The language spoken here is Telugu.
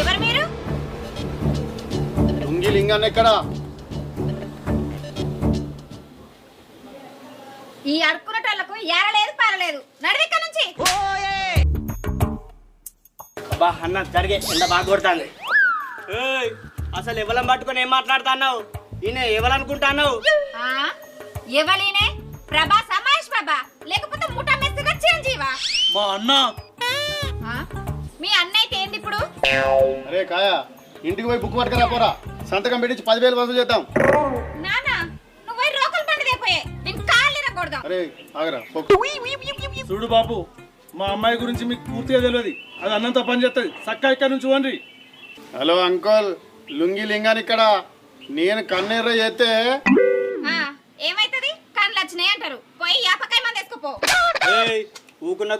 ఎవరు మీరు? తుంగి లింగన్ ఎక్కడ? ఈ అడుక్కునేటోళ్ళకు ఎరలేదు పారలేదు. నడివిక్క నుంచి? అబ్బా అన్న జరిగే ఎంత బాగా కొడతాంది. అసలు ఎవలం పట్టుకొని ఏం మాట్లాడుతున్నావు? ఈయన ఎవరనుకుంటున్నావు ఆ, ఎవలీనే? ప్రభాస మహేష్ బాబా లేకపోతే ముఠా మెస్తిగా చిరంజీవా మా అన్న. మీ అన్న అరే కాయ ఇంటికి పోయి బుక్ పట్టుకురా పోరా సంతకం పెట్టించి పదివేలు వసూలు చేద్దాం. కాళ్ళు అరే ఆగరా. చూడు బాబు మా అమ్మాయి గురించి మీకు పూర్తిగా తెలియదు. అది అన్నంత పని చేస్తుంది. చక్క ఇక్కడ నుంచి వండి హలో అంకుల్ లుంగి లింగాన్ని ఇక్కడ. నేను కన్నెర్ర చేస్తే ఆ, ఏమైతది? కండ్లు వచ్చినాయి అంటారు. పోయి యాపకాయ మంది వేసుకోపో. ఊకున్న